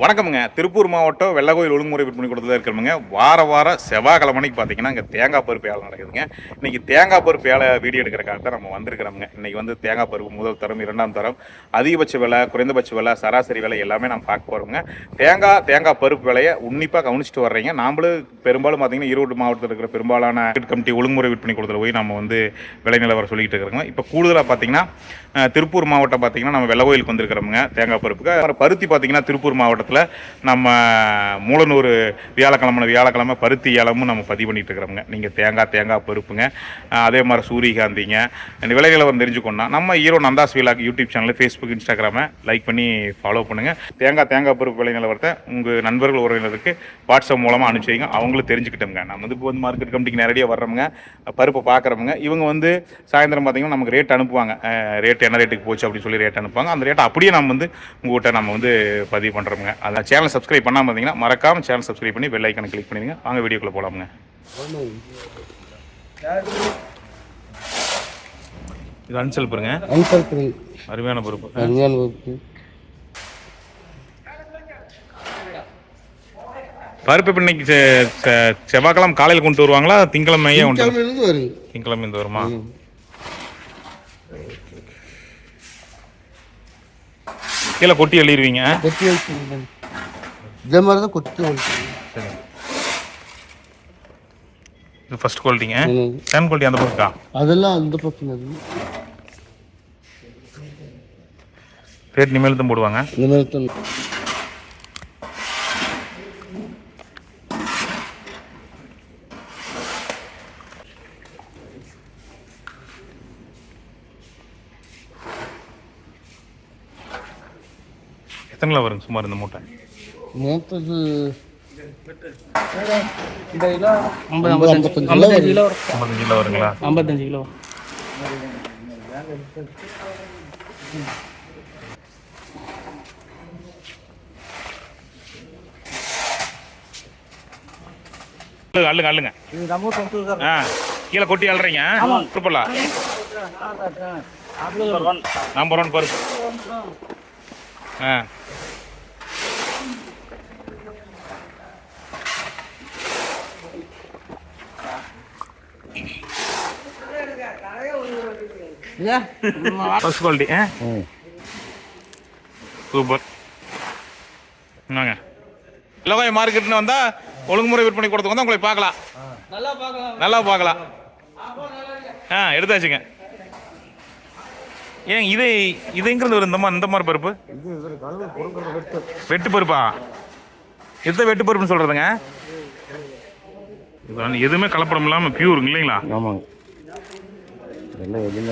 வணக்கமுங்க. திருப்பூர் மாவட்டம் வெள்ளகோயில் ஒழுங்குமுறை விற்பனை கூடத்தில் இருக்கிறவங்க வார வாரம் செவ்வாய்க்கிழமைக்கு பார்த்தீங்கன்னா இங்கே தேங்காய் பருப்பு ஏழை நடக்குதுங்க. இன்றைக்கி தேங்காய் பருப்பு ஏழை வீடியோ எடுக்கிறக்காக தான் நம்ம வந்திருக்கிறோமுங்க. இன்றைக்கி வந்து தேங்காய் பருப்பு முதல் தரம் இரண்டாம் தரம் அதிகபட்ச விலை குறைந்தபட்ச விலை சராசரி விலை எல்லாமே நம்ம பார்க்க போகிறோங்க தேங்காய் தேங்காய் பருப்பு விலையை உன்னிப்பாக கவனிச்சுட்டு வர்றீங்க. நாமளும் பெரும்பாலும் பார்த்தீங்கன்னா ஈரோடு மாவட்டத்தில் இருக்கிற பெரும்பாலான மார்க்கெட் கமிட்டி ஒழுங்குமுறை விற்பனை கூடத்தில் போய் நம்ம வந்து விலை நிலவரம் சொல்லிட்டு இருக்கிறோங்க. இப்போ கூடுதலாக பார்த்தீங்கன்னா திருப்பூர் மாவட்டம் பார்த்தீங்கன்னா நம்ம வெள்ளகோயிலுக்கு வந்திருக்கிறோமுங்க தேங்காய் பருப்புக்கு. பருத்தி பார்த்தீங்கன்னா திருப்பூர் மாவட்டத்தில் நம்ம மூலனூர் வியாழக்கிழமை வியாழக்கிழமை பருத்தி ஏலமும் நம்ம பதிவு பண்ணிட்டு இருக்கிறோங்க நீங்கள் தேங்காய் தேங்காய் பருப்புங்க. அதே மாதிரி சூரியகாந்திங்க. இந்த விலை நிலவரம் தெரிஞ்சுக்கணும்னா நம்ம hero Nandhas vlog YouTube channel Facebook இன்ஸ்டாகிராமை like பண்ணி ஃபாலோ பண்ணுங்கள் தேங்காய் தேங்காய் பருப்பு விலை நிலவரத்தை உங்கள் நண்பர்கள் உறவினருக்கு வாட்ஸ்அப் மூலமாக அனுப்பிச்சி வைங்க. அவங்களும் தெரிஞ்சுக்கிட்டோங்க நம்ம வந்து இப்போ வந்து மார்க்கெட் கமிட்டிக்கு நேரடியாக வர்றவங்க பருப்பை பார்க்குறவங்க இவங்க வந்து சாயந்தரம் பார்த்தீங்கன்னா நமக்கு ரேட் அனுப்புவாங்க. ரேட் என்ன ரேட்டுக்கு போச்சு அப்படின்னு சொல்லி ரேட் அனுப்புவாங்க. அந்த ரேட்டை அப்படியே நம்ம வந்து உங்கள்கிட்ட நம்ம வந்து பதிவு பண்ணுறோமுங்க அந்த சேனல் சப்ஸ்கிரைப் பண்ணாமல் இருந்தீங்கன்னா மறக்காம சேனல் சப்ஸ்கிரைப் பண்ணி பெல் ஐக்கனை கிளிக் பண்ணிடுங்க. வாங்க வீடியோக்குள்ளே போகலாமுங்க இது அன்சல் பாருங்க. அன்சல்புரி அருமையான பருப்பு அஞ்சான் வகுப்பு பருப்பு இப்போ இன்னைக்கு செவ்வாய்க்கிழமை காலையில் கொண்டு வருவாங்களா? திங்கிழமையே கொண்டு திங்கிழமை இந்த வருமா? கீழே கொட்டி எழுதிருவீங்க கொத்தி வச்சுருங்க இதே மாதிரி தான் வச்சுருங்க சரி இது ஃபர்ஸ்ட் குவாலிட்டிங்க செகண்ட் குவாலிட்டி அந்த பக்கா அதெல்லாம் அந்த பக்கம் இருக்கு ரேட் தான் போடுவாங்க. இந்த எத்தனை வருங்க சுமார் இந்த மூட்டை? ஐம்பது ஐம்பத்தஞ்சு ஐம்பத்தஞ்சு கிலோ வரும். ஐம்பத்தஞ்சு கிலோ வருங்களா? ஐம்பத்தஞ்சு கிலோ அள்ளுங்க அள்ளுங்க ஆ கீழே கொட்டி அள்ளுறீங்க பருப்பலா நம்பர் ஒன் பருப்பு ஆ. ஃபர்ஸ்ட் குவாலிட்டி ஆ? சூப்பர் என்னங்க? லோகாய் மார்க்கெட்னு வந்தால் ஒழுங்குமுறை விற்பனை கொடுத்து வந்தால் உங்களை பார்க்கலாம். நல்லா பார்க்கலாம். நல்லா பார்க்கலாம். ஆ எடுத்தாச்சுங்க. ஏன் இது இது எங்கிருந்து வரும் இந்த மாதிரி இந்த மாதிரி பருப்பு? வெட்டு. பருப்பா? எந்த வெட்டு பருப்புன்னு சொல்கிறதுங்க எதுவுமே கலப்படம் இல்லாமல் பியூர் இல்லைங்களா? ஆமாங்க.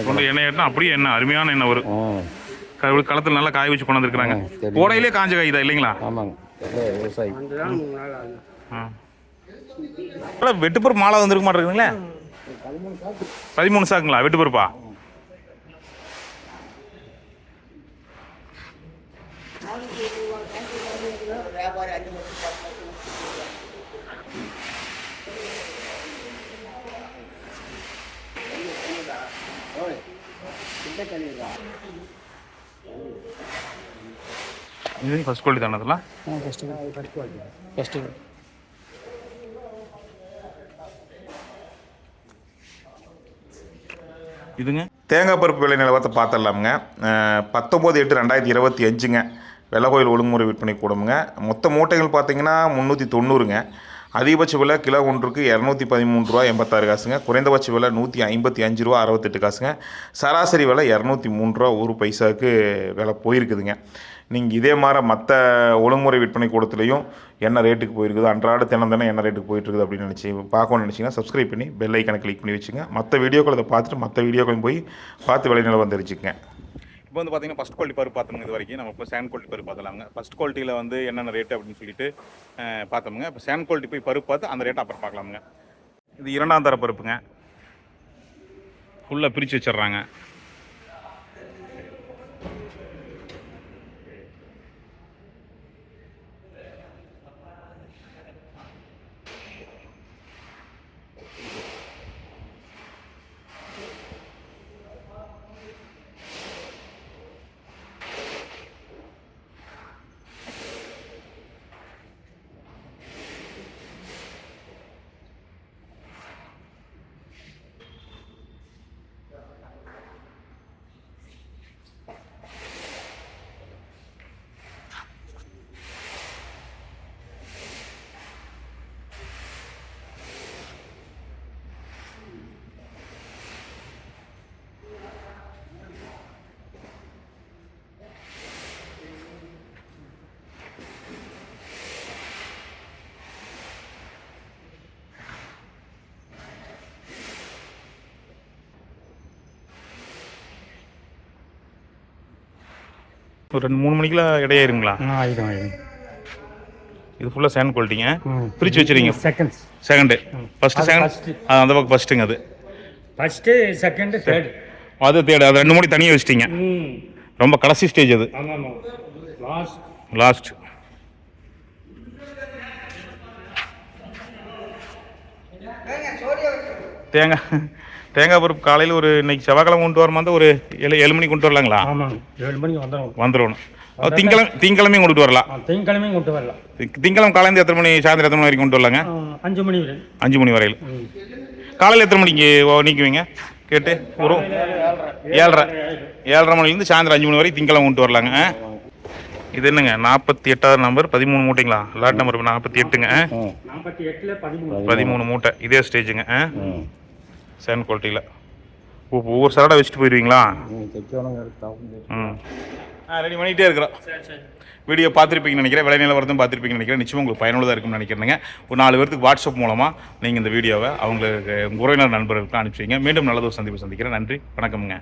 கொண்டு எண்ணெய் ஏற்றினா அப்படியே எண்ணெய் அருமையான எண்ணெய் வரும். ஆ. க- களத்தில் நல்லா காய வச்சு கொண்டு வந்துருக்குறாங்க கோடையிலே காஞ்ச காய் தான் இல்லைங்களா? ஆமாங்க. விவசாயி. வெட்டுப்பருப்பு மாலை வந்துருக்க மாட்டேங்குதுங்களே? பதிமூணு சாக்குங்களா வெட்டுப்பருப்பா இது ஃபர்ஸ்ட் குவாலிட்டி தானே அதெல்லாம்? ஃபஸ்ட்டு ஃபஸ்ட்டு இதுங்க? தேங்காய் பருப்பு விலை நிலவரத்தை பார்த்துடலாமுங்க. பத்தொம்போது எட்டு ரெண்டாயிரத்தி இருபத்தி அஞ்சுங்க. வெள்ளக்கோயில் ஒழுங்குமுறை விற்பனை கூடமுங்க. மொத்த மூட்டைகள் பார்த்தீங்கன்னா முந்நூற்றி தொண்ணூறுங்க அதிகபட்ச விலை கிலோ ஒன்றுக்கு இரநூத்தி பதிமூணு ரூபா எண்பத்தாறு காசுங்க. குறைந்தபட்ச விலை நூற்றி ஐம்பத்தி அஞ்சு ரூபா அறுபத்தெட்டு காசுங்க. சராசரி விலை இரநூத்தி மூணு ரூபா ஒரு பைசாவுக்கு விலை போயிருக்குதுங்க. நீங்கள் இதே மாதிரி மற்ற ஒழுங்குமுறை விற்பனை கூடத்துலையும் என்ன ரேட்டுக்கு போயிருக்குது அன்றாட தினம் தினம் என்ன ரேட்டுக்கு போயிட்டு இருக்குது அப்படின்னு நினச்சி பார்க்கணும்னு நினச்சிங்கன்னா சப்ஸ்கிரைப் பண்ணி பெல் ஐக்கனை கிளிக் பண்ணி வச்சுங்க மற்ற வீடியோக்களை பார்த்துட்டு மற்ற வீடியோக்களையும் போய் பார்த்து விலை நிலவரம் தெரிஞ்சுக்கங்க. இப்போ வந்து பார்த்தீங்கன்னா ஃபஸ்ட் குவாலிட்டி பருப்பு பார்த்தோமுங்க இது வரைக்கும். நம்ம இப்போ சேண்ட் குவாலிட்டி பருப்பு பார்த்தலாங்க ஃபஸ்ட் குவாலிட்டியில் வந்து என்னென்ன ரேட்டு அப்படின்னு சொல்லிட்டு பார்த்தோமுங்க. இப்போ சேண்ட் குவாலிட்டி போய் பருப்பு பார்த்து அந்த ரேட்டை அப்புறம் பார்க்கலாமுங்க. இது இரண்டாம் தர பருப்புங்க. ஃபுல்லாக பிரித்து வச்சிடுறாங்க. ஒரு ரெண்டு மூணு மணிக்கெலாம் இடையாயிருங்களா ஆயிடும் ஆயிடும். இது ஃபுல்லாக சேண்ட் குவாலிட்டிங்க பிரித்து வச்சுருங்க. Seconds second first second. அந்த பக்கம் ஃபஸ்ட்டுங்க அது. ஃபஸ்ட்டு செகண்டு தேர்டு அது தேடு அது ரெண்டு மணி தனியாக வச்சிட்டீங்க. ரொம்ப கடைசி ஸ்டேஜ் அது. லாஸ்ட் லாஸ்ட் தேங்காய். தேங்காய் பருப்பு காலையில் ஒரு இன்னைக்கு செவ்வாய்க்கிழமை கொண்டு வரமா இருந்தால் ஒரு ஏழு ஏழு மணிக்கு கொண்டு வரலாங்களா? ஆமாங்க. ஏழு மணிக்கு வந்துடும் வந்துடணும். அது திங்கக்கிழமை திங்கக்கிழமையும் கொண்டுட்டு வரலாம். திங்கக்கிழமையும் கொண்டு வரலாம். தி- திங்கக்கிழமை காலையில எத்தனை மணி சாயந்தரம் எத்தனை மணி வரைக்கும் கொண்டு வரலாங்க? அஞ்சு மணி வரை. அஞ்சு மணி வரையில். காலையில் எத்தனை மணிக்கு நீக்குவீங்க? கேட்டு ஒரு ஏழரை ஏழரை மணிலேருந்து சாயந்தரம் அஞ்சு மணி வரைக்கும் திங்கக்கிழமை கொண்டு வரலாங்க? இது என்னங்க? நாற்பத்தி எட்டாவது நம்பர் பதிமூணு மூட்டைங்களா? லாட் நம்பர் நாற்பத்தி எட்டுங்க பதிமூணு. மூட்டை. இதே ஸ்டேஜுங்க சேண்ட் குவாலிட்டியில் ஒவ்வொரு சரடை வச்சுட்டு போயிடுவீங்களா ம் ஆ ரெடி பண்ணிகிட்டே இருக்கிறோம். சரி சரி. வீடியோ பார்த்துருப்பீங்கன்னு நினைக்கிறேன் விலை நிலவரத்தும் பார்த்துருப்பீங்கன்னு நினைக்கிறேன். நிச்சயம் உங்களுக்கு பயனுள்ளதாக இருக்கும்னு நினைக்கிறேங்க ஒரு நாலு பேருக்கு வாட்ஸ்அப் மூலமாக நீங்கள் இந்த வீடியோவை அவங்களுக்கு உறவினர் நண்பர்களுக்கு அனுப்பிச்சிங்க மீண்டும் நல்லதொரு சந்திப்பு சந்திக்கிறேன். நன்றி வணக்கம்ங்க.